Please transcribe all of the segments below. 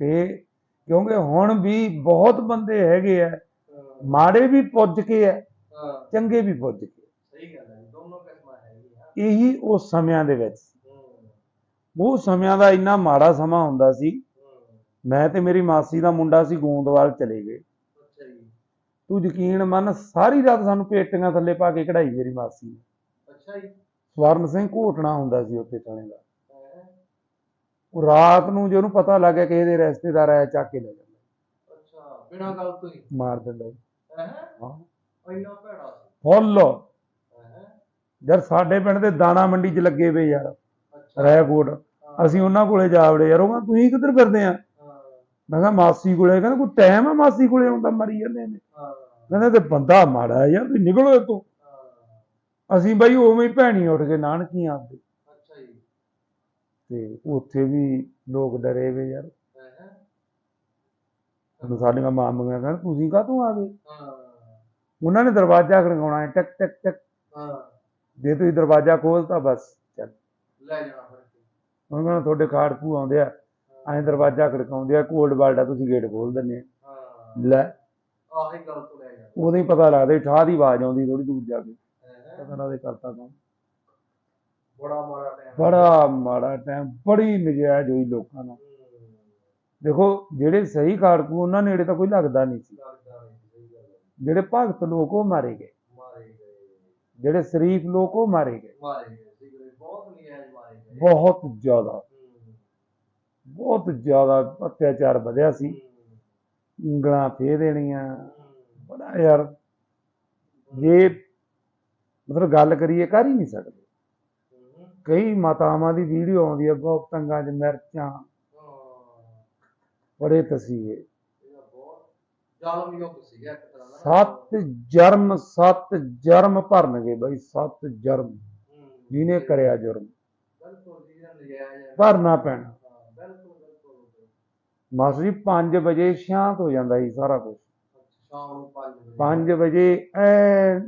ਤੇ ਕਿਉਂਕਿ ਹੁਣ ਵੀ ਬਹੁਤ ਬੰਦੇ ਹੈਗੇ ਆ ਮਾੜੇ ਵੀ ਪੁੱਜ ਕੇ ਆ ਚੰਗੇ ਵੀ ਪੁੱਜ ਕੇ ਸਹੀ ਗੱਲ ਹੈ ਦੋਨੋਂ ਕਿਸਮਾਂ ਹੈਗੀਆਂ। ਇਹੀ ਉਸ ਸਮਿਆਂ ਦੇ ਵਿੱਚ ਉਹ ਸਮਿਆਂ ਦਾ ਇੰਨਾ ਮਾੜਾ ਸਮਾਂ ਹੁੰਦਾ ਸੀ ਮੈਂ ਤੇ ਮੇਰੀ ਮਾਸੀ ਦਾ ਮੁੰਡਾ ਸੀ ਗੋਂਦਵਾਲ ਚਲੇ ਗਏ। ਤੂੰ ਯਕੀਨ ਮੰਨ ਸਾਰੀ ਰਾਤ ਸਾਨੂੰ ਪੇਟੀਆਂ ਥੱਲੇ ਪਾ ਕੇ ਕਢਾਈ ਮੇਰੀ ਮਾਸੀ ਨੇ। ਅੱਛਾ ਜੀ। ਸਵਰਨ ਸਿੰਘ ਘੋਟਣਾ ਹੁੰਦਾ ਸੀ ਉੱਥੇ ਥਾਣੇ ਦਾ? ਉਹ ਰਾਤ ਨੂੰ ਜੇ ਉਹਨੂੰ ਪਤਾ ਲੱਗ ਗਿਆ ਕਿਸੇ ਦੇ ਰਿਸ਼ਤੇਦਾਰ ਆਇਆ ਚੱਕ ਕੇ ਲੈ ਜਾਂਦਾ। ਅੱਛਾ ਬਿਨਾਂ ਗੱਲ ਤੋਂ ਹੀ? ਮਾਰ ਦਿੰਦਾ। ਹੈ? ਹਾਂ। ਇੰਨਾ ਭੈੜਾ ਫੁੱਲ। ਯਾਰ ਸਾਡੇ ਪਿੰਡ ਦੇ ਦਾਣਾ ਮੰਡੀ 'ਚ ਲੱਗੇ ਪਏ ਯਾਰ ਰੈਕੋਟ ਅਸੀਂ ਉਹਨਾਂ ਕੋਲੇ ਜਾ ਵੜੇ ਯਾਰ ਉਹ ਕਹਿੰਦਾ ਤੁਸੀਂ ਕਿੱਧਰ ਫਿਰਦੇ ਆ? ਮੈਂ ਕਿਹਾ ਮਾਸੀ ਕੋਲੇ। ਕਹਿੰਦਾ ਕੋਈ ਟਾਈਮ ਆ ਮਾਸੀ ਕੋਲੇ ਆਉਂਦਾ ਮਰੀ ਜਾਂਦੇ ਨੇ। ਕਹਿੰਦਾ ਤੇ ਬੰਦਾ ਮਾੜਾ ਯਾਰ ਤੁਸੀਂ ਨਿਕਲੋ ਇੱਥੋਂ। ਅਸੀਂ ਬਾਈ ਉਵੇਂ ਹੀ ਭੈਣੀ ਉੱਠ ਕੇ ਨਾਨਕੀਆਂ ਆਪਦੇ ਤੇ ਉੱਥੇ ਵੀ ਲੋਕ ਡਰੇ ਵੇ ਯਾਰ। ਹੈ। ਹੁਣ ਸਾਡੀਆਂ ਮਾਮੀਆਂ ਕਹਿੰਦਾ ਤੁਸੀਂ ਕਾਹਤੋਂ ਆ ਗਏ? ਹਾਂ। ਉਹਨਾਂ ਨੇ ਦਰਵਾਜ਼ਾ ਖੜਕਾਉਣਾ ਹੈ ਟਕ ਟਕ ਟਕ। ਹਾਂ। ਜੇ ਤੁਸੀਂ ਦਰਵਾਜ਼ਾ ਖੋਲਤਾ ਬਸ ਚੱਲ। ਲੈ ਜਾਣਾ ਫਿਰ। ਉਹਨਾਂ ਕਹਿੰਦਾ ਤੁਹਾਡੇ ਖਾੜਕੂ ਆਉਂਦੇ ਆ ਐਂ ਦਰਵਾਜ਼ਾ ਖੜਕਾਉਂਦੇ ਆ ਕੋਲਡ ਬਾਲਡਾ ਤੁਸੀਂ ਗੇਟ ਖੋਲ ਦਿੰਦੇ ਆ। ਹਾਂ। ਲੈ। ਆਹੀ ਗੱਲ ਤੋਂ ਲੈ ਜਾਣਾ। ਉਦੋਂ ਹੀ ਪਤਾ ਲੱਗਦਾ ਠਾਹ ਦੀ ਆਵਾਜ਼ ਆਉਂਦੀ ਥੋੜੀ ਦੂਰ ਜਾ ਕੇ? ਪਤਾ ਲੱਗਦਾ ਕਰਤਾ ਕੰਮ ਬੜਾ ਮਾੜਾ ਟਾਈਮ ਬੜਾ ਮਾੜਾ ਟਾਈਮ ਬੜੀ ਨਜਾਇਜ਼ ਹੋਈ ਲੋਕਾਂ ਨਾਲ ਦੇਖੋ ਜਿਹੜੇ ਸਹੀ ਖਾੜਕੂ ਉਹਨਾਂ ਨੇੜੇ ਤਾਂ ਕੋਈ ਲੱਗਦਾ ਨਹੀਂ ਸੀ। ਜਿਹੜੇ ਭਗਤ ਲੋਕ ਉਹ ਮਾਰੇ ਗਏ। ਜਿਹੜੇ ਸ਼ਰੀਫ ਲੋਕ ਉਹ ਮਾਰੇ ਗਏ। ਬਹੁਤ ਨਜਾਇਜ਼ ਮਾਰੇ ਗਏ। ਬਹੁਤ ਜ਼ਿਆਦਾ। ਬਹੁਤ ਜ਼ਿਆਦਾ ਅਤਿਆਚਾਰ ਵਧਿਆ ਸੀ। ਉਂਗਲਾਂ ਫੇ ਦੇਣੀਆਂ। ਬੜਾ ਯਾਰ। ਜੇ ਮਤਲਬ ਗੱਲ ਕਰੀਏ ਕਰ ਹੀ ਨਹੀਂ ਸਕਦੇ। ਕਈ ਮਾਤਾਵਾਂ ਦੀ ਵੀਡੀਓ ਆਉਂਦੀ ਹੈ ਬਹੁਤ ਤੰਗਾਂ 'ਚ ਮਿਰਚਾਂ। ਬੜੇ ਤਸੀਹੇ। ਸੱਤ ਜਰਮ ਸੱਤ ਜਰਮ ਭਰਨਗੇ ਬਈ ਸੱਤ ਜਰਮ। ਜਿਹਨੇ ਕਰਿਆ ਜੁਰਮ। ਜੀ ਭਰਨਾ ਪੈਣਾ। ਮਾਸਟਰ ਜੀ 5 ਵਜੇ ਸ਼ਾਂਤ ਹੋ ਜਾਂਦਾ ਸੀ ਸਾਰਾ ਕੁਝ ਸ਼ਾਮ ਨੂੰ 5 ਵਜੇ। 5 ਵਜੇ ਐ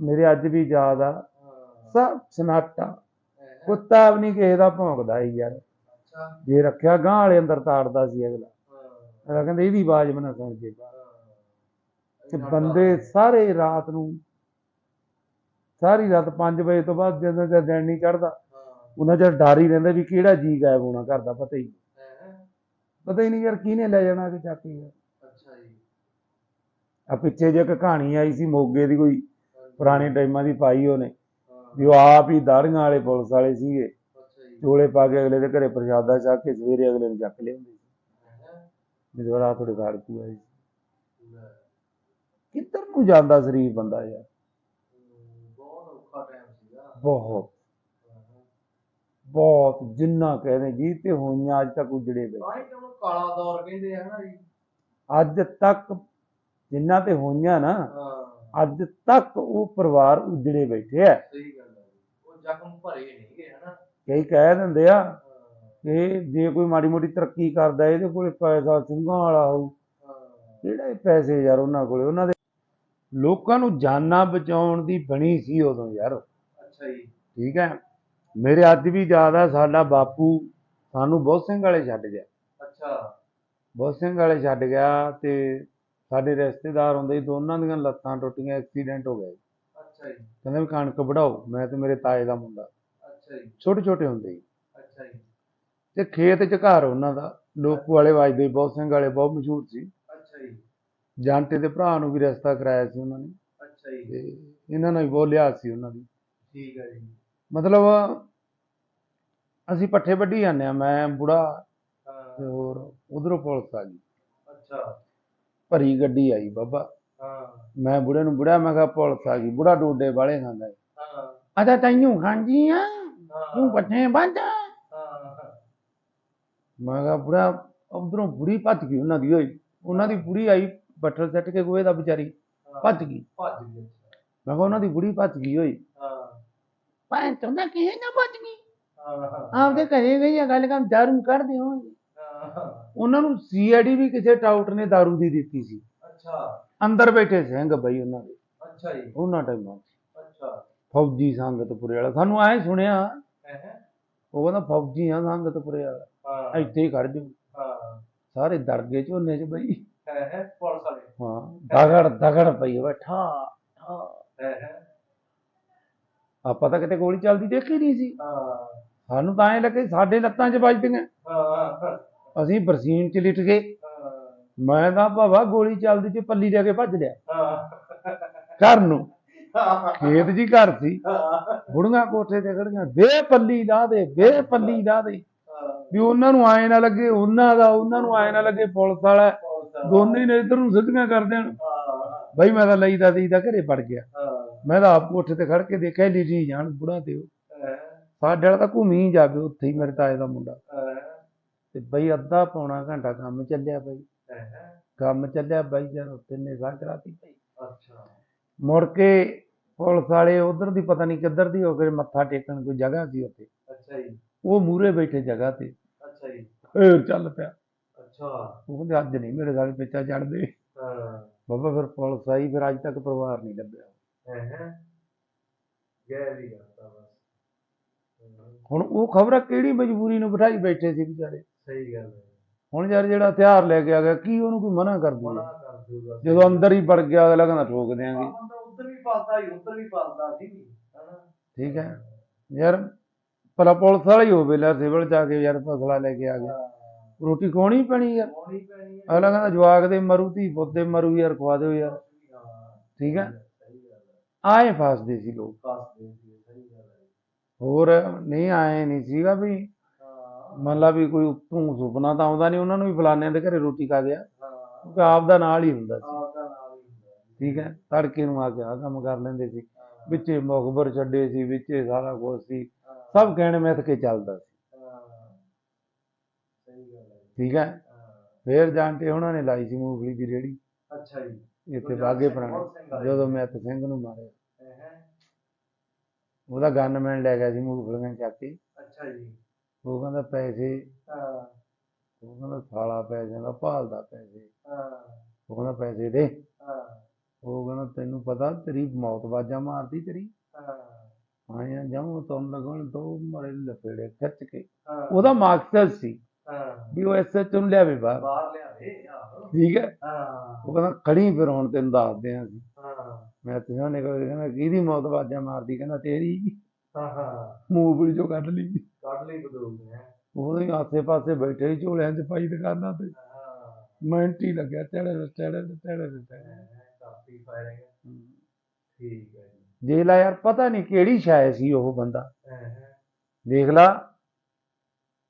ਮੇਰੇ ਅੱਜ ਵੀ ਯਾਦ ਆ। ਸਭ ਸਨਾਟਾ? ਕੁੱਤਾ ਵੀ ਨਹੀਂ ਕਿਸੇ ਦਾ ਭੌਂਕਦਾ ਸੀ ਯਾਰ। ਜੇ ਰੱਖਿਆ ਗਾਂ ਵਾਲੇ ਅੰਦਰ ਤਾੜਦਾ ਸੀ ਅਗਲਾ। ਹਾਂ। ਅਗਲਾ ਕਹਿੰਦਾ ਇਹਦੀ ਆਵਾਜ਼ ਬਣਾ ਸੁਣ ਜੇ। ਤੇ ਬੰਦੇ। ਸਾਰੇ ਰਾਤ ਨੂੰ ਸਾਰੀ ਰਾਤ 5 ਵਜੇ ਤੋਂ ਬਾਅਦ ਜਦੋਂ ਤੱਕ ਦਿਨ ਨਹੀਂ ਚੜਦਾ ਉਹਨਾਂ ਚਿਰ ਡਰ ਹੀ ਰਹਿੰਦਾ ਵੀ ਕਿਹੜਾ ਜੀ ਗਾਇਬ ਹੋਣਾ ਘਰ ਦਾ ਪਤਾ ਹੀ? ਪਤਾ ਹੀ ਨਹੀਂ ਯਾਰ ਕਿਹਨੇ ਲੈ ਜਾਣਾ ਕਿ ਚੱਕ ਯਾਰ ਅੱਛਾ ਜੀ। ਆ ਪਿੱਛੇ ਜੇ ਇੱਕ ਕਹਾਣੀ ਆਈ ਸੀ ਮੋਗੇ ਦੀ ਕੋਈ। ਪੁਰਾਣੇ ਟਾਈਮਾਂ ਦੀ ਪਾਈ ਉਹਨੇ। ਵੀ ਉਹ ਆਪ ਹੀ ਦਾੜੀਆਂ ਵਾਲੇ ਪੁਲਿਸ ਵਾਲੇ ਸੀਗੇ। ਚੋਲੇ ਪਾ ਕੇ ਅਗਲੇ ਦੇ ਘਰੇ ਪ੍ਰਸ਼ਾਦਾ ਛਕ ਕੇ ਸਵੇਰੇ ਅਗਲੇ ਨੂੰ ਚੱਕ ਲਿਆਉਂਦੇ ਸੀ? ਜਦੋਂ ਰਾਤ ਤੁਹਾਡੇ ਘਰ ਕੂ ਆਈ। ਕਿੱਧਰ ਨੂੰ ਜਾਂਦਾ ਸ਼ਰੀਫ ਬੰਦਾ ਯਾਰ? ਬਹੁਤ ਔਖਾ ਟਾਈਮ ਸੀਗਾ। ਬਹੁਤ। ਜਿੰਨਾ ਕਹਿੰਦੇ ਜੀ ਤੇ ਹੋਈਆਂ ਅੱਜ ਤੱਕ ਉਜੜੇ ਪਏ। ਤਾਂ ਹੀ ਤਾਂ ਉਹਨੂੰ ਕਾਲਾ ਦੌਰ ਕਹਿੰਦੇ ਆ ਨਾ ਜੀ। ਅੱਜ ਤੱਕ ਜਿੰਨਾ ਤੇ ਹੋਈਆਂ ਨਾ ਹਾਂ। ਅੱਜ ਤੱਕ ਉਹ ਪਰਿਵਾਰ ਉਜੜੇ ਬੈਠੇ ਆ। ਸਹੀ ਗੱਲ ਹੈ। ਉਹ ਜ਼ਖਮ ਭਰੇ ਨਹੀਂਗੇ ਹਨਾ? ਕਈ ਕਹਿ ਦਿੰਦੇ ਆ ਕਿ ਜੇ ਕੋਈ ਮਾੜੀ ਮੋਟੀ ਤਰੱਕੀ ਕਰਦਾ ਇਹਦੇ ਕੋਲੇ ਪੈਸਾ ਸਿੰਘਾਂ ਵਾਲਾ ਹੋਊ। ਹਾਂ। ਕਿਹੜੇ ਪੈਸੇ ਯਾਰ ਉਹਨਾਂ ਕੋਲੇ? ਉਹਨਾਂ ਦੇ ਲੋਕਾਂ ਨੂੰ ਜਾਨਾਂ ਬਚਾਉਣ ਦੀ ਬਣੀ ਸੀ ਉਦੋਂ ਯਾਰ। ਅੱਛਾ ਜੀ। ਠੀਕ ਹੈ। ਮੇਰੇ ਅੱਜ ਵੀ ਯਾਦ ਆ ਸਾਡਾ ਬਾਪੂ ਸਾਨੂੰ ਬਹੁਤ ਸਿੰਘ ਵਾਲੇ ਛੱਡ ਗਿਆ। ਅੱਛਾ। ਬਹੁਤ ਸਿੰਘ ਵਾਲੇ ਛੱਡ ਗਿਆ ਤੇ ਸਾਡੇ ਰਿਸ਼ਤੇਦਾਰ ਹੁੰਦੇ ਸੀ ਦੋਨਾਂ ਦੀਆਂ ਲੱਤਾਂ ਟੁੱਟੀਆਂ ਐਕਸੀਡੈਂਟ ਹੋ ਗਿਆ ਅੱਛਾ ਜੀ। ਕਹਿੰਦੇ ਵੀ ਕਣਕ ਵਢਾਓ ਮੈਂ ਤੇ ਮੇਰੇ ਤਾਏ ਦਾ ਮੁੰਡਾ। ਅੱਛਾ ਜੀ। ਛੋਟੇ ਛੋਟੇ ਹੁੰਦੇ ਸੀ। ਅੱਛਾ ਜੀ। ਤੇ ਖੇਤ ਚ ਘਰ ਉਹਨਾਂ ਦਾ ਲੋਕੂ ਵਾਲੇ ਵੱਜਦੇ ਬਹੁਤ ਸਿੰਘ ਵਾਲੇ ਬਹੁਤ ਮਸ਼ਹੂਰ ਸੀ। ਅੱਛਾ ਜੀ। ਜਾਂਟੇ ਦੇ ਭਰਾ ਨੂੰ ਵੀ ਰਿਸ਼ਤਾ ਕਰਾਇਆ ਸੀ ਉਹਨਾਂ ਨੇ। ਅੱਛਾ ਜੀ। ਤੇ ਇਹਨਾਂ ਨਾਲ ਵੀ ਬਹੁਤ ਲਿਹਾਜ਼ ਸੀ ਉਹਨਾਂ ਦੀ। ਠੀਕ ਹੈ ਜੀ। ਮਤਲਬ ਅਸੀਂ ਪੱਠੇ ਵੱਢੀ ਜਾਂਦੇ ਆ ਮੈਂ ਬੁੜਾ ਤੇ ਹੋਰ ਉਧਰੋਂ ਪੁਲਿਸ ਆ ਗਈ। ਅੱਛਾ। ਭਰੀ ਗੱਡੀ ਆਈ ਬਾਬਾ। ਹਾਂ। ਮੈਂ ਬੁੜੇ ਨੂੰ ਬੁੜਾ ਮੈਂ ਕਿਹਾ ਪੁਲਿਸ ਆ ਗਈ ਬੁੜਾ ਡੋਡੇ ਵਾਲੇ ਖਾਂਦਾ ਸੀ। ਹਾਂ। ਅੱਛਾ ਤੈਨੂੰ ਖਾਂਜੀ ਆ ਹਾਂ। ਤੂੰ ਵੱਢ ਹਾਂ। ਮੈਂ ਕਿਹਾ ਬੁੜਾ ਉਧਰੋਂ ਬੁੜੀ ਭੱਜ ਗਈ ਉਹਨਾਂ ਦੀ ਹੋਈ ਉਹਨਾਂ ਦੀ ਬੁੜੀ ਆਈ ਬੱਠਲ ਸੱਟ ਕੇ ਗੋਏ ਦਾ ਵਿਚਾਰੀ ਭੱਜ ਗਈ। ਭੱਜ ਗਈ ਮੈਂ ਕਿਹਾ ਉਹਨਾਂ ਦੀ ਬੁੜੀ ਭੱਜ ਗਈ ਹੋਈ ਹਾਂ। ਭਾਂ ਚੋਂਦਾ ਕਿਸੇ ਨਾ ਭੱਜ ਗਈ। ਹਾਂ ਆਪਦੇ ਘਰੇ ਗਈ ਆ ਗੱਲ ਕੰਮ ਦਾਰੂ ਕੱਢਦੇ ਹੋਣਗੇ ਹਾਂ ਉਹਨਾਂ ਨੂੰ ਸੀਆਈਡੀ ਵੀ ਕਿਸੇ ਟਾਊਟ ਨੇ ਦਾਰੂ ਦੀ ਦਿੱਤੀ ਸੀ। ਅੱਛਾ। ਅੰਦਰ ਬੈਠੇ ਸਿੰਘ ਬਈ ਉਹਨਾਂ ਦੇ। ਅੱਛਾ ਜੀ। ਉਹਨਾਂ ਟਾਈਮਾਂ ਅੱਛਾ। ਫੌਜੀ ਸੰਗਤਪੁਰੇ ਵਾਲਾ। ਸਾਨੂੰ ਐ ਸੁਣਿਆ ਹੈ ਉਹ ਕਹਿੰਦਾ ਫੌਜੀ ਆ ਸੰਗਤਪੁਰੇ ਵਾਲਾ। ਹਾਂ। ਇੱਥੇ ਹੀ ਖੜ ਜਾਓ। ਹਾਂ। ਸਾਰੇ ਡਰ ਗਏ ਝੋਨੇ 'ਚ ਬਈ। ਹੈ ਹੈ? ਪੁਲਿਸ ਵਾਲੇ। ਹਾਂ ਦਗੜ ਦਗੜ ਪਈ ਹੋਵੇ ਠਾ ਠਾ। ਹੈ ਹੈ? ਆਪਾਂ ਤਾਂ ਕਿਤੇ ਗੋਲੀ ਚੱਲਦੀ ਦੇਖੀ ਨਹੀਂ ਸੀ। ਹਾਂ। ਸਾਨੂੰ ਤਾਂ ਐਂ ਲੱਗੇ ਸਾਡੇ ਲੱਤਾਂ 'ਚ ਵੱਜਦੀਆਂ। ਹਾਂ। ਅਸੀਂ ਬਰਸੀਨ 'ਚ ਲਿਟ ਗਏ। ਮੈਂ ਤਾਂ ਭਾਵਾ ਗੋਲੀ ਚੱਲਦੀ 'ਚ ਪੱਲੀ ਲੈ ਕੇ ਭੱਜ ਲਿਆ। ਘਰ ਨੂੰ। ਖੇਤ ਜੀ ਘਰ ਸੀ। ਬੁੜੀਆਂ ਕੋਠੇ ਤੇ ਖੜੀਆਂ। ਵੇ ਪੱਲੀ ਲਾ ਦੇ, ਵੇ ਪੱਲੀ ਲਾ ਦੇ। ਵੀ ਉਹਨਾਂ ਨੂੰ ਆਏ ਨਾ ਲੱਗੇ, ਉਹਨਾਂ ਦਾ, ਉਹਨਾਂ ਨੂੰ ਆਏ ਨਾ ਲੱਗੇ ਪੁਲਿਸ ਵਾਲਾ। ਦੋਨੇ ਨੇ ਇਧਰ ਨੂੰ ਸਿੱਧੀਆਂ ਕਰ ਦੇਣ। ਬਈ ਮੈਂ ਤਾਂ ਲਈਦਾ ਦੇਈਦਾ ਘਰੇ ਪੜ ਗਿਆ। ਮੈਂ ਤਾਂ ਆਪ ਕੋਠੇ ਤੇ ਖੜ ਕੇ ਦੇਖਿਆ ਲੀਜੀ ਜਾਣ ਬੁੜਾ ਤੇ ਉਹ। ਸਾਡੇ ਵਾਲਾ ਤਾਂ ਘੁੰਮੀ ਜਾਵੇ ਉੱਥੇ ਹੀ ਮੇਰੇ ਤਾਏ ਦਾ ਮੁੰਡਾ। ਤੇ ਬਈ ਅੱਧਾ ਪੌਣਾ ਘੰਟਾ ਕੰਮ ਚੱਲਿਆ ਬਈ। ਕੰਮ ਚੱਲਿਆ ਬਾਈ ਜਦ ਤਿੰਨੇ ਸਾਹ ਕਰਾਤੀ ਅੱਛਾ। ਮੁੜ ਕੇ ਪੁਲਿਸ ਵਾਲੇ ਉਧਰ ਦੀ ਪਤਾ ਨਹੀਂ ਕਿੱਧਰ ਦੀ ਹੋ ਗਏ ਮੱਥਾ ਟੇਕਣ ਕੋਈ ਜਗ੍ਹਾ ਸੀ ਉੱਥੇ। ਅੱਛਾ ਜੀ। ਉਹ ਮੂਰੇ ਬੈਠੇ ਜਗ੍ਹਾ ਤੇ। ਅੱਛਾ ਜੀ। ਫੇਰ ਚੱਲ ਪਿਆ। ਅੱਛਾ। ਉਹ ਅੱਜ ਨਹੀਂ ਮੇਰੇ ਸਾਲੇ ਪਿੱਛਾ ਚੜਦੇ। ਹਾਂ। ਬਾਬਾ ਫਿਰ ਪੁਲਿਸ ਆਈ ਫਿਰ ਅੱਜ ਤੱਕ ਪਰਿਵਾਰ ਨਹੀਂ ਲੱਭਿਆ। ਹੈ ਗੈਰ ਬਸ। ਹੁਣ ਉਹ ਖਬਰ ਕਿਹੜੀ ਮਜਬੂਰੀ ਨੂੰ ਬਿਠਾਈ ਬੈਠੇ ਸੀ ਵਿਚਾਰੇ? ਸਹੀ ਗੱਲ ਹੈ। ਹੁਣ ਯਾਰ ਜਿਹੜਾ ਹਥਿਆਰ ਲੈ ਕੇ ਆ ਗਿਆ ਕੀ ਉਹਨੂੰ ਕੋਈ ਮਨਾ ਕਰ ਦੂਗਾ? ਮਨਾ ਕਰ ਦੂਗਾ। ਜਦੋਂ ਅੰਦਰ ਹੀ ਵੜ ਗਿਆ ਅਗਲਾ ਕਹਿੰਦਾ ਠੋਕ ਦਿਆਂਗੇ। ਬੰਦਾ ਉੱਧਰ ਵੀ ਫਸਦਾ ਹੀ ਉੱਧਰ ਵੀ ਫਸਦਾ ਸੀ। ਹਨਾ? ਠੀਕ ਹੈ। ਯਾਰ ਭਲਾ ਪੁਲਿਸ ਵਾਲਾ ਹੀ ਹੋਵੇ ਲੈ ਸਿਵਲ ਜਾ ਕੇ ਯਾਰ ਫਸਲਾ ਲੈ ਕੇ ਆ ਗਿਆ। ਰੋਟੀ ਖਵਾਉਣੀ ਪੈਣੀ ਯਾਰ। ਹੋਣੀ ਪੈਣੀ ਹੈ। ਅਗਲਾ ਕਹਿੰਦਾ ਜਵਾਕ ਦੇ ਮਰੂ ਧੀ ਪੁੱਤ ਦੇ ਮਰੂ ਯਾਰ ਖਵਾ ਦਿਓ ਯਾਰ। ਠੀਕ ਹੈ। ਆਏ ਫਸਦੇ ਸੀ ਲੋਕ। ਫਸਦੇ ਸੀ ਸਹੀ ਗੱਲ ਹੈ। ਹੋਰ ਨਹੀਂ ਆਏ ਨਹੀਂ ਸੀਗਾ ਵੀ। ਮੰਨ ਲਾ ਵੀ ਕੋਈ ਉੱਤੋਂ ਸੁਪਨਾ ਤਾਂ ਆਉਂਦਾ ਨਹੀਂ ਉਹਨਾਂ ਨੂੰ ਵੀ ਫਲਾਨਿਆਂ ਦੇ ਘਰੇ ਰੋਟੀ ਖਾ ਗਿਆ। ਹਾਂ। ਕਿਉਂਕਿ ਆਪ ਦਾ ਨਾਲ ਹੀ ਹੁੰਦਾ ਸੀ। ਠੀਕ ਹੈ ਤੜਕੇ ਨੂੰ ਆ ਕੇ ਆ ਕੰਮ ਕਰ ਲੈਂਦੇ ਸੀ। ਵਿੱਚੇ ਮੁਖਬਰ ਛੱਡੇ ਸੀ ਵਿੱਚੇ ਸਾਰਾ ਕੁਝ ਸੀ। ਸਭ ਕਹਿਣ ਮਿੱਥ ਕੇ ਚੱਲਦਾ ਸੀ। ਠੀਕ ਹੈ। ਫੇਰ ਜਾਂਟੇ ਉਹਨਾਂ ਨੇ ਲਾਈ ਸੀ ਮੂੰਗਫਲੀ ਦੀ ਰੇੜੀ। ਅੱਛਾ ਜੀ। ਇੱਥੇ ਬਾਗੇ ਪੁਰਾਣੇ। ਜਦੋਂ ਮੈਥ ਸਿੰਘ ਨੂੰ ਮਾਰਿਆ। ਉਹਦਾ ਗਨਮੈਨ ਲੈ ਗਿਆ ਸੀ ਮੂੰਗਫਲੀਆਂ ਚੱਕ ਕੇ। ਅੱਛਾ ਜੀ। ਉਹ ਕਹਿੰਦਾ ਪੈਸੇ ਹਾਂ। ਉਹ ਕਹਿੰਦਾ ਸਾਲਾ ਪੈਸਿਆਂ ਦਾ ਭਾਲਦਾ ਪੈਸੇ। ਹਾਂ। ਉਹ ਕਹਿੰਦਾ ਪੈਸੇ ਦੇ। ਹਾਂ। ਉਹ ਕਹਿੰਦਾ ਤੈਨੂੰ ਪਤਾ ਤੇਰੀ ਮੌਤ ਬਾਜਾ ਮਾਰਦੀ ਤੇਰੀ। ਹਾਂ। ਆਇਆ ਜਾਉਂ ਤੁਮ ਲਗਣ ਦੋ ਮਰੇ ਲਪੇੜੇ ਖਿੱਚ ਕੇ। ਉਹਦਾ ਮਕਸਦ ਸੀ ਹਾਂ। ਵੀ ਉਹ ਐਸਐਚ ਨੂੰ ਲਿਆਵੇ ਬਾਹਰ। ਬਾਹਰ ਲਿਆਵੇ ਠੀਕ ਹੈ? ਹਾਂ। ਉਹ ਕਹਿੰਦਾ ਖੜੀ ਫਿਰ ਹੁਣ ਤੈਨੂੰ ਦੱਸਦੇ ਆਂ ਅਸੀਂ। ਹਾਂ। ਮੈਂ ਤੇ ਉਹਨੇ ਕਹਿੰਦਾ ਕਿਹਦੀ ਮੌਤ ਬਾਜਾ ਮਾਰਦੀ? ਕਹਿੰਦਾ ਤੇਰੀ। ਹਾਂ ਹਾਂ। ਮੂੰਗਫਲੀ ਚੋਂ ਕੱਢ ਲਈ। ਕੱਢ ਲਈ ਬਦੂਲ ਨੇ। ਉਹਦੇ ਆਸੇ ਪਾਸੇ ਬੈਠੇ ਸੀ ਝੋਲਿਆਂ 'ਚ ਪਾਈ ਦੁਕਾਨਾਂ ਤੇ। ਹਾਂ ਮਿੰਟ ਹੀ ਲੱਗਿਆ ਚੜੇ ਚੜੇ ਚੜੇ ਚੜੇ ਕਾਫੀ ਫਾਇਰਿੰਗ ਠੀਕ ਹੈ ਜੀ। ਦੇਖ ਲਾ ਯਾਰ ਪਤਾ ਨਹੀਂ ਕਿਹੜੀ ਸ਼ਾਇ ਸੀ ਉਹ ਬੰਦਾ। ਹਾਂ ਹਾਂ। ਦੇਖ ਲਾ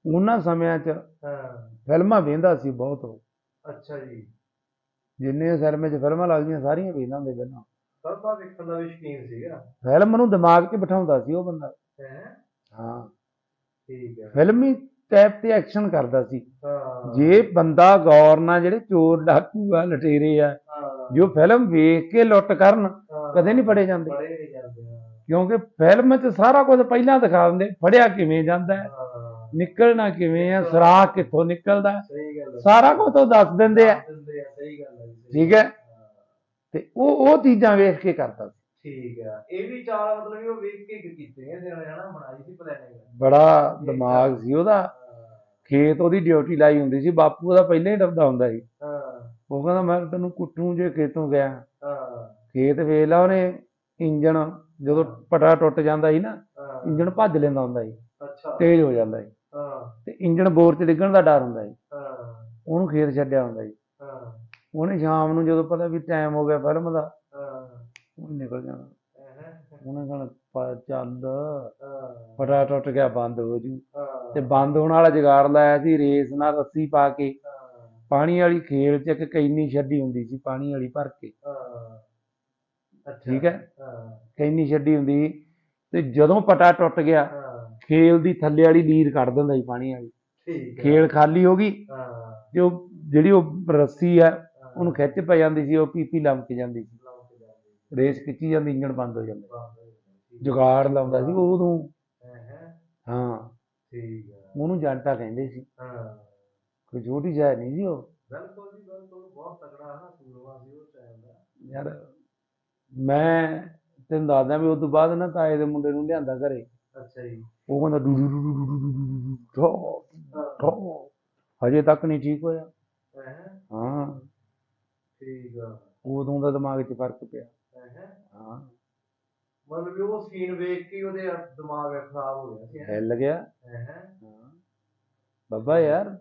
ਉਹਨਾਂ ਸਮਿਆਂ 'ਚ ਹਾਂ। ਫਿਲਮਾਂ ਵੇਂਦਾ ਸੀ ਬਹੁਤ। ਅੱਛਾ ਜੀ। ਜਿੰਨੇ ਸਿਨੇਮੇ 'ਚ ਫਿਲਮਾਂ ਲੱਗਦੀਆਂ ਸਾਰੀਆਂ ਵੇਖਦਾ ਹੁੰਦੇ ਪਹਿਲਾਂ। ਸਰਦਾ ਵੇਖਣ ਦਾ ਵੀ ਸ਼ੌਕੀਨ ਸੀਗਾ। ਫਿਲਮ ਨੂੰ ਦਿਮਾਗ 'ਚ ਬਿਠਾਉਂਦਾ ਸੀ ਉਹ ਬੰਦਾ। ਹੈ? ਹਾਂ। ਠੀਕ ਹੈ। ਫਿਲਮੀ ਟੈਪ ਤੇ ਐਕਸ਼ਨ ਕਰਦਾ ਸੀ। ਹਾਂ। ਜੇ ਬੰਦਾ ਗੌਰ ਨਾਲ ਜਿਹੜੇ ਚੋਰ ਡਾਕੂ ਆ ਲਟੇਰੇ ਆ ਜੋ ਫਿਲਮ ਵੇਖ ਕੇ ਲੁੱਟ ਕਰਨ ਕਦੇ ਨਹੀਂ ਫੜੇ ਜਾਂਦੇ। ਨਹੀਂ ਕਿਉਂਕਿ ਫਿਲਮ 'ਚ ਸਾਰਾ ਕੁਝ ਪਹਿਲਾਂ ਦਿਖਾ ਦਿੰਦੇ ਫੜਿਆ ਕਿਵੇਂ ਜਾਂਦਾ ਹੈ ਨਿਕਲਣਾ ਕਿਵੇਂ ਆ ਸੁਰਾਖ ਕਿੱਥੋਂ ਨਿਕਲਦਾ ਸਾਰਾ ਕੁਝ ਉਹ ਦੱਸ ਦਿੰਦੇ ਆ। ਠੀਕ ਹਾਂ, ਤੇ ਉਹ ਉਹ ਚੀਜ਼ਾਂ ਵੇਖ ਕੇ ਕਰਦਾ ਸੀ। ਠੀਕ ਹੈ ਇਹ ਵੀ ਚਾਲ ਮਤਲਬ ਵੀ ਉਹ ਵੇਖ ਕੇ ਕੀਤੇ ਨੇ ਨੇ ਹਨਾ ਬਣਾਈ ਸੀ ਪਲੈਨਿੰਗ ਬੜਾ ਦਿਮਾਗ ਸੀ ਉਹਦਾ। ਖੇਤ ਉਹਦੀ ਡਿਊਟੀ ਲਾਈ ਹੁੰਦੀ ਸੀ ਬਾਪੂ ਉਹਦਾ ਪਹਿਲਾਂ ਹੀ ਡਰਦਾ ਹੁੰਦਾ ਸੀ। ਹਾਂ। ਉਹ ਕਹਿੰਦਾ ਮੈਂ ਤੈਨੂੰ ਕੁੱਟੂ ਜੇ ਖੇਤੋਂ ਗਿਆ। ਹਾਂ। ਖੇਤ ਵੇਖ ਲਾ ਉਹਨੇ ਇੰਜਣ ਜਦੋਂ ਪਟਾ ਟੁੱਟ ਜਾਂਦਾ ਸੀ ਨਾ ਇੰਜਣ ਭੱਜ ਲੈਂਦਾ ਹੁੰਦਾ ਸੀ ਅੱਛਾ। ਤੇਜ਼ ਹੋ ਜਾਂਦਾ ਸੀ। ਹਾਂ। ਤੇ ਇੰਜਣ ਬੋਰ 'ਚ ਡਿੱਗਣ ਦਾ ਡਰ ਹੁੰਦਾ ਸੀ। ਹਾਂ। ਉਹਨੂੰ ਖੇਤ ਛੱਡਿਆ ਹੁੰਦਾ ਸੀ। ਉਹਨੇ ਸ਼ਾਮ ਨੂੰ ਜਦੋਂ ਪਤਾ ਵੀ ਟਾਈਮ ਹੋ ਗਿਆ ਫਿਲਮ ਦਾ ਹਾਂ। ਉਹਨੇ ਨਿਕਲ ਜਾਣਾ। ਉਹਨੇ ਕਹਣਾ ਪਾ ਚੱਲ। ਪਟਾ ਟੁੱਟ ਗਿਆ ਬੰਦ ਹੋ ਜੂ। ਤੇ ਬੰਦ ਹੋਣ ਵਾਲਾ ਜਗਾੜ ਲਾਇਆ ਸੀ ਰੇਸ ਨਾਲ ਰੱਸੀ ਪਾ ਕੇ। ਪਾਣੀ ਵਾਲੀ ਖੇਲ 'ਚ ਇੱਕ ਕੈਨੀ ਛੱਡੀ ਹੁੰਦੀ ਸੀ ਪਾਣੀ ਵਾਲੀ ਭਰ ਕੇ। ਠੀਕ ਹੈ? ਕੈਨੀ ਛੱਡੀ ਹੁੰਦੀ ਤੇ ਜਦੋਂ ਪਟਾ ਟੁੱਟ ਗਿਆ ਖੇਲ ਦੀ ਥੱਲੇ ਵਾਲੀ ਲੀਰ ਕੱਢ ਦਿੰਦਾ ਸੀ ਪਾਣੀ ਵਾਲੀ। ਠੀਕ ਹੈ। ਖੇਲ ਖਾਲੀ ਹੋ ਗਈ। ਉਹ ਜਿਹੜੀ ਉਹ ਰੱਸੀ ਆ ਉਹਨੂੰ ਖਿੱਚ ਪੈ ਜਾਂਦੀ ਸੀ ਉਹ ਪੀਪੀ ਲੰਮਕ ਜਾਂਦੀ ਸੀ ਰੇਸ ਖਿੱਚੀ ਜਾਂਦੀ ਇੰਜਣ ਬੰਦ ਹੋ ਜਾਂਦਾ ਜੁਗਾੜ ਲਾਉਂਦਾ ਸੀ ਉਹ ਉਦੋਂ ਹਾਂ ਠੀਕ ਆ ਉਹਨੂੰ ਜੰਟਾ ਕਹਿੰਦੇ ਸੀ ਹਾਂ ਕੋਈ ਛੋਟੀ ਜਾਇ ਨਹੀਂ ਸੀ ਉਹ ਬਿਲਕੁਲ ਜੀ ਬਿਲਕੁਲ ਬਹੁਤ ਤਕੜਾ ਹੈ ਸੂਰਵਾ ਸੀ ਉਹ ਟਾਈਮ ਦਾ ਯਾਰ ਮੈਂ ਤੈਨੂੰ ਦੱਸਦਾ ਵੀ ਉਸ ਤੋਂ ਬਾਅਦ ਨਾ ਤਾਏ ਦੇ ਮੁੰਡੇ ਨੂੰ ਲਿਆਂਦਾ ਘਰੇ ਅੱਛਾ ਜੀ ਉਹ ਕਹਿੰਦਾ ਡੂ ਡੂ ਡੂ ਡੂ ਡੂ ਡੂ ਡੂ ਹਜੇ ਤੱਕ ਨਹੀਂ ਠੀਕ ਹੋਇਆ ਹਾਂ ਠੀਕ ਆ। ਉਦੋਂ ਦਾ ਦਿਮਾਗ 'ਚ ਫ਼ਰਕ ਪਿਆ। ਹੈ? ਹਾਂ। ਮਤਲਬ ਵੀ ਉਹ ਸੀਨ ਵੇਖ ਕੇ ਹੀ ਉਹਦੇ ਦਿਮਾਗ ਖਰਾਬ ਹੋ ਗਿਆ ਸੀ ਹੈ? ਹਿੱਲ ਗਿਆ। ਹੈ? ਹਾਂ। ਬਾਬਾ ਯਾਰ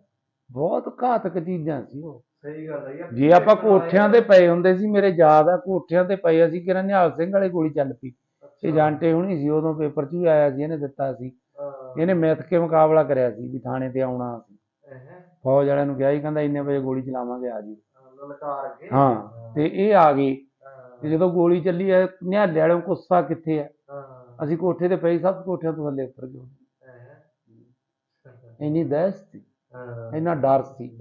ਬਹੁਤ ਘਾਤਕ ਚੀਜ਼ਾਂ ਸੀ ਉਹ। ਸਹੀ ਗੱਲ ਹੈ ਯਾਰ। ਜੇ ਆਪਾਂ ਕੋਠਿਆਂ ਤੇ ਪਏ ਹੁੰਦੇ ਸੀ ਮੇਰੇ ਯਾਦ ਆ ਕੋਠਿਆਂ ਤੇ ਪਏ ਅਸੀਂ ਕਿਰਨ ਨਿਹਾਲ ਸਿੰਘ ਵਾਲੀ ਗੋਲੀ ਚੱਲ ਪਈ। ਇਹ ਜਾਂਟੇ ਹੁਣੀ ਸੀ ਉਦੋਂ ਪੇਪਰ 'ਚ ਵੀ ਆਇਆ ਸੀ ਇਹਨੇ ਦਿੱਤਾ ਸੀ। ਇਹਨੇ ਮਿੱਥ ਕੇ ਮੁਕਾਬਲਾ ਕਰਿਆ ਸੀ ਵੀ ਥਾਣੇ ਤੇ ਆਉਣਾ ਫੌਜ ਵਾਲਿਆਂ ਨੂੰ ਕਿਹਾ ਸੀ ਕਹਿੰਦਾ ਇੰਨੇ ਵਜੇ ਗੋਲੀ ਚਲਾਵਾਂਗੇ ਆ ਜੀ ਕੇ ਹਾਂ ਤੇ ਇਹ ਆ ਗਏ ਤੇ ਜਦੋਂ ਗੋਲੀ ਚੱਲੀ ਐ ਨਿਹਾਲੇ ਵਾਲਿਆਂ ਨੂੰ ਗੁੱਸਾ ਕਿੱਥੇ ਐ ਅਸੀਂ ਕੋਠੇ ਤੇ ਪਏ ਸਭ ਕੋਠਿਆਂ ਤੋਂ ਥੱਲੇ ਉਤਰ ਗਏ। ਇੰਨੀ ਦਹਿਸ਼ਤ ਸੀ। ਇੰਨਾ ਡਰ ਸੀ।